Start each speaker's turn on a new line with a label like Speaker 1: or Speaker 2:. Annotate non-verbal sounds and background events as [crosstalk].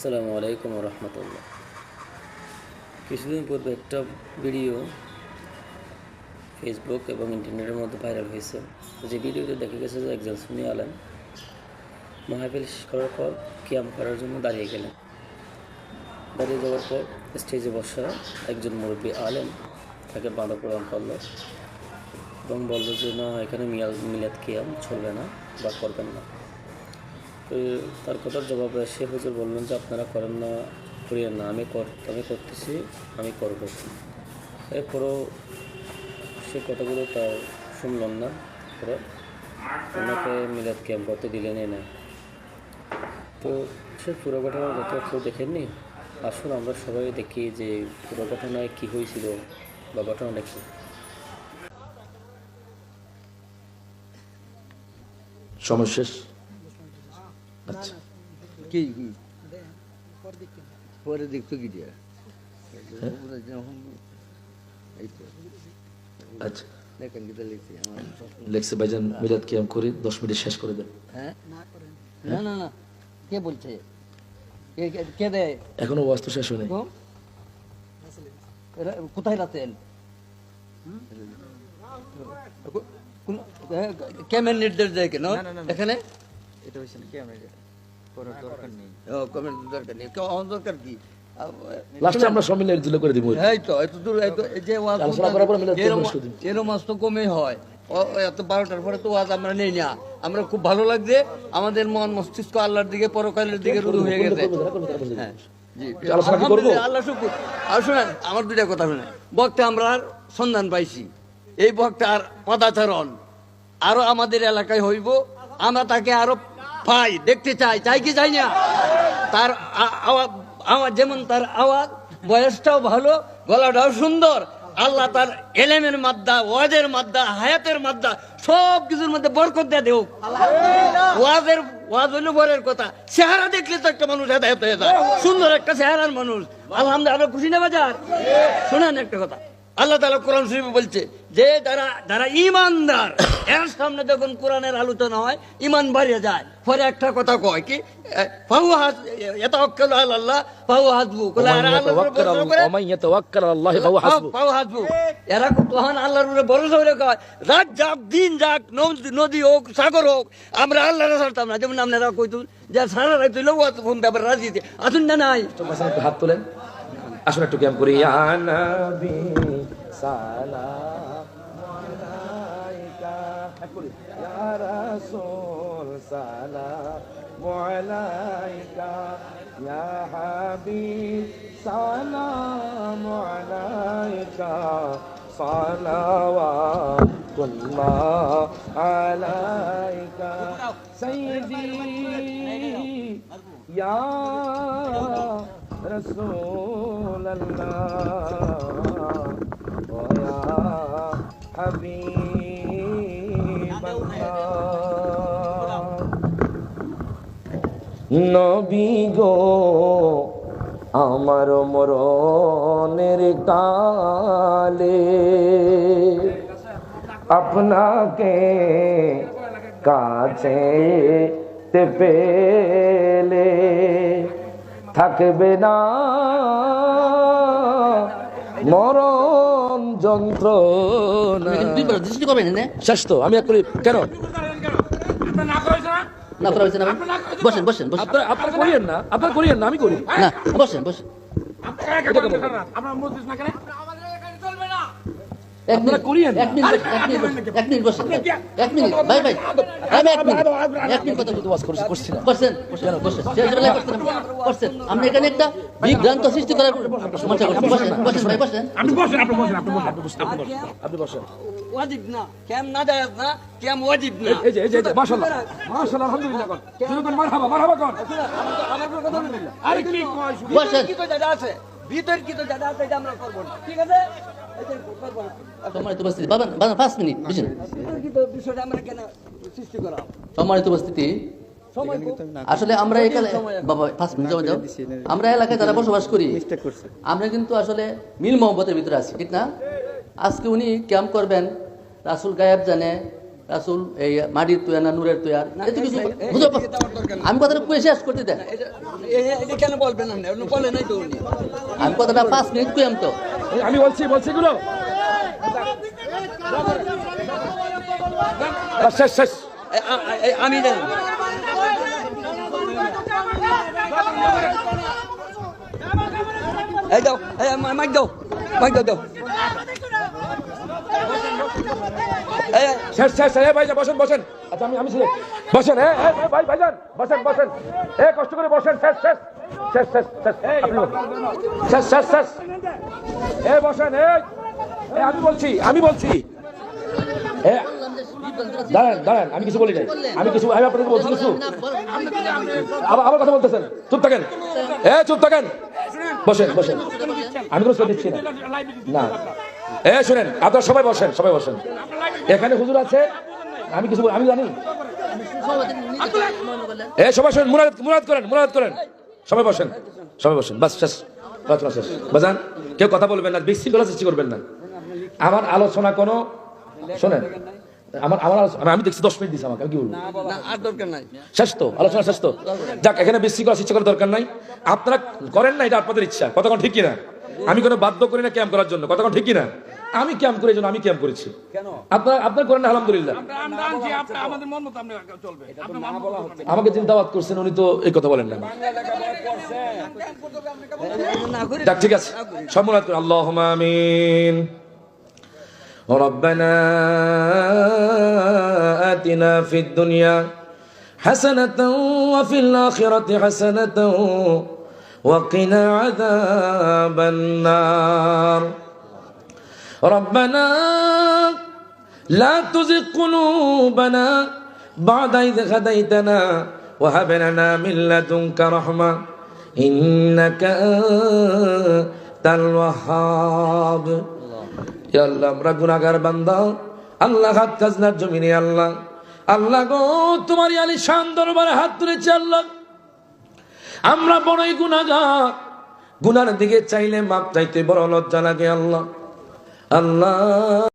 Speaker 1: আসসালামু আলাইকুম রহমতুল্লাহ কিছুদিন পূর্বে একটা ভিডিও ফেসবুক এবং ইন্টারনেটের মধ্যে ভাইরাল হয়েছে। যে ভিডিওতে দেখা গেছে যে একজন সুনি আলেম মাহফিল শেষ করার পর ক্যাম করার জন্য দাঁড়িয়ে গেলেন। দাঁড়িয়ে যাওয়ার পর স্টেজে বসা একজন মুরব্বী আলেম তাকে বাঁধা প্রদান করল এবং বলল যে, না, এখানে মিয়াল মিলাদ কিয়াম চলবে না বা করবেন না। তার কথার জবাবে সে হুজুর বললেন যে, আপনারা করেন না, করিয়েন না, আমি কর, আমি করতেছি, আমি করব। এরপরও সে কথাগুলো তার শুনলাম না পরে ওনাকে মিলাদ ক্যাম্প করতে দিলেনই না। তো সে পুরো ঘটনা যত কেউ দেখেননি? আসুন আমরা সবাই দেখি যে পুরো ঘটনায় কী হয়েছিল বা ঘটনাটা কী।
Speaker 2: সময় শেষ। আচ্ছা
Speaker 3: কি কি পরে দেখতো কি দিয়া
Speaker 2: আচ্ছা
Speaker 3: লিখছি
Speaker 2: ভাইজান মিলাদ কিয়াম করি দশ মিনিট শেষ করে দেন
Speaker 3: হ্যাঁ না না না কে বলছে কে দেয়
Speaker 2: এখনও ওয়াজ তো শেষ হয়নি
Speaker 3: কোথায় রাতেন হ্যাঁ, নির্দেশ দেয় কেন এখানে
Speaker 4: এটা হয়েছে করার দরকার নেই।
Speaker 3: ও, দরকার নেই। কেউ দরকার কি?
Speaker 2: লাস্টে আমরা সব মিলে দিলে করে দিব।
Speaker 3: এই তো এত দূর যে ওয়াজ
Speaker 2: আলোচনা করার পরে মিলাদ
Speaker 3: এরম-
Speaker 2: কেমন শুধু?
Speaker 3: এরম মাস তো কমে হয়। ও- ও এত বারোটার পরে তো ওয়াজ আমরা নেই না। আমরা খুব ভালো লাগছে। আমাদের মন মস্তিষ্ক আল্লাহর দিকে পরকালের দিকে রুজু হয়ে গেছে। হ্যাঁ। আল্লাহ শুকুর। আর শুনেন আমার দুইটা কথা শুনেন। বক্তে আমরা আর সন্ধান পাইছি। এই বক্তার পদাচরণ। আরও আমাদের এলাকায় হইব। আমরা তাকে আরও পাই দেখতে চাই চাই কি চাই না? তার আওয়াজ যেমন তার আওয়াজ বয়সটাও ভালো গলাটাও সুন্দর আল্লাহ তার এলেমের মাদ্দা ওয়াজের মাদ্দা হায়াতের মাদ্দা সব কিছুর মধ্যে বরকত দেয়া দেও ওয়াজের ওয়াজ হইল বরের কথা। চেহারা দেখলে তো একটা মানুষ হেদায়ত হয়ে যায়। সুন্দর একটা চেহারার মানুষ। আলহামদুলিল্লাহ আরও খুশি না বাজার? শোনেন একটা কথা। আল্লাহ তাআলা কোরআন শরীফে বলছে যে যারা যারা ইমানদার [coughs] এর সামনে যখন কোরআনের আলোচনা হয় ইমান বাড়িয়ে যায়। পরে একটা কথা কয় কি ফাহু আল্লাহ ফাহু এরা তখন আল্লাহর উপরে ভরসা করে কয় রাত যাক দিন যাক নদ- নদী হোক সাগর হোক আমরা আল্লাহরে ছাড়তাম না যেমন আপনারা কইতুন যে সারা রাত ফোন ব্যাপার আসুন না নাই।
Speaker 2: একটু হাত তোলেন। আসুন একটু ক্যাম্প করি سلام عليك يا رسول سلام عليك يا حبيب سلام عليك صلوات الله عليك سيدي يا رسول الله ويا حبيب الله নবী গো আমার মরণের কালে আপনাকে কাছে তে পেলে থাকবে না মরণ যন্ত্র
Speaker 3: দৃষ্টি করবেন
Speaker 2: শেষ তো আমি এক করি কেন?
Speaker 3: না করা হয়েছে না বসেন বসেন বসেন।
Speaker 2: আপনার আপনার করিয়েন না আপনার করিয়েন না আমি করি।
Speaker 3: না বসেন বসেন।
Speaker 2: আপনারা করিয়েন না।
Speaker 3: এক মিনিট এক মিনিট এক মিনিট বসেন এক মিনিট ভাই ভাই ভাই ভাই, এক মিনিট এক মিনিট কথা
Speaker 2: ওয়াজ করছি করছি না
Speaker 3: বসেন বসেন বসেন সিরাজুল্লাহ বসেন বসেন এখানে একটা বিভ্রান্ত সৃষ্টি করার সমস্যা করছি। বসেন বসেন ভাই বসেন।
Speaker 2: আপনি বসেন আপনি বসেন আপনি বসেন আপনি বসেন আপনি বসেন
Speaker 3: ওয়াজিব না কেম না যায় না কেম ওয়াজিব না।
Speaker 2: এই যে এই যে মাশাআল্লাহ মাশাআল্লাহ আলহামদুলিল্লাহ কর। শুরু কর মারহাবা মারহাবা কর।
Speaker 3: আরে কি বসেন। কি তো জায়গা আছে? ভিতর কি তো জায়গা আছে এটা আমরা করব না। ঠিক আছে? সম্মানিত উপস্থিতি বাবা বাবা পাঁচ মিনিট বুঝছেন বিষয়টা আমরা কেন সৃষ্টি করা সম্মানিত উপস্থিতি। আসলে আমরা বাবা পাঁচ মিনিট যাও যাও আমরা এলাকায় যারা বসবাস করি আমরা কিন্তু আসলে মিল মোহব্বতের ভিতরে আছি ঠিক না? আজকে উনি ক্যাম্প করবেন রাসুল গায়েব জানে
Speaker 5: রাসুল এই মাটির তুয়ার না নূরের তুয়ার এত কিছু আমি কথাটা কুয়ে শেষ করতে দেন। আমি কথাটা পাঁচ মিনিট কুয়াম তো।
Speaker 2: আমি বলছি বলছি বাস, শেষ শেষ।
Speaker 3: আমি এই দাও মাইক দাও মাইক দাও
Speaker 2: শেষ শেষ এ ভাই বসেন বসেন। আচ্ছা আমি আমি বসেন এ, ভাই ভাইজান বসেন বসেন। এ কষ্ট করে বসেন শেষ শেষ। শেষ শেষ শেষ আপনি বসুন। শেষ শেষ শেষ। এ বসেন এ আমি বলছি আমি বলছি। দাঁড়ান দাঁড়ান আমি কিছু বলি নাই। আমি কিছু আমি আপনাদের বলছি কিছু। আবার আবার কথা বলতেছেন। চুপ থাকেন। এ চুপ থাকেন। বসেন বসেন। আমি কোনো দিচ্ছি না। না। এ শুনেন আপনারা সবাই বসেন সবাই বসেন। এখানে হুজুর আছে। আমি কিছু বল- আমি জানি। এ সবাই শুনেন মুরাদ মুরাদ করেন মুরাদ করেন। সবাই বসেন সবাই বসেন বাস শেষ আলোচনা শেষ। বাজান কেউ কথা বলবেন না বিশৃঙ্খলা সৃষ্টি করবেন না। আমার আলোচনা কোনো শোনেন আমার আমার আলোচনা আমি দেখছি দশ মিনিট দিচ্ছি আমাকে আমি কি বলব? শেষ তো আলোচনা শেষ তো। যাক এখানে বিশৃঙ্খলা সৃষ্টি করার দরকার নাই। আপনারা করেন না এটা আপনাদের ইচ্ছা কতক্ষণ ঠিক কিনা? আমি কোনো বাধ্য করি না ক্যাম্প করার জন্য কতক্ষণ ঠিক কিনা? আমি ক্যাম্প করে জন্য আমি ক্যাম্প করেছি আপনারা আপনার করেন না আলহামদুলিল্লাহ আমাকে যিনি দাওয়াত করছেন উনি তো এই কথা বলেন না
Speaker 3: না করি
Speaker 2: যাক ঠিক আছে সব মুরাদ করে আল্লাহ আমিন ربنا آتنا في الدنيا حسنة وفي الآخرة حسنة وقنا عذاب النار ربنا لا تزغ قلوبنا بعد إذ هديتنا وهب لنا من لدنك رحمة إنك أنت الوهاب ইয়া আল্লাহ আমরা গুনাহগার বান্দা আল্লাহ হাত খাজনার জমিনে আল্লাহ আল্লাহ গো তোমার আলী শান দরবারে হাত তুলেছি আল্লাহ আমরা বড়ই গুনাহগার গুনার দিকে চাইলে মাপ চাইতে বড় লজ্জা লাগে আল্লাহ আল্লাহ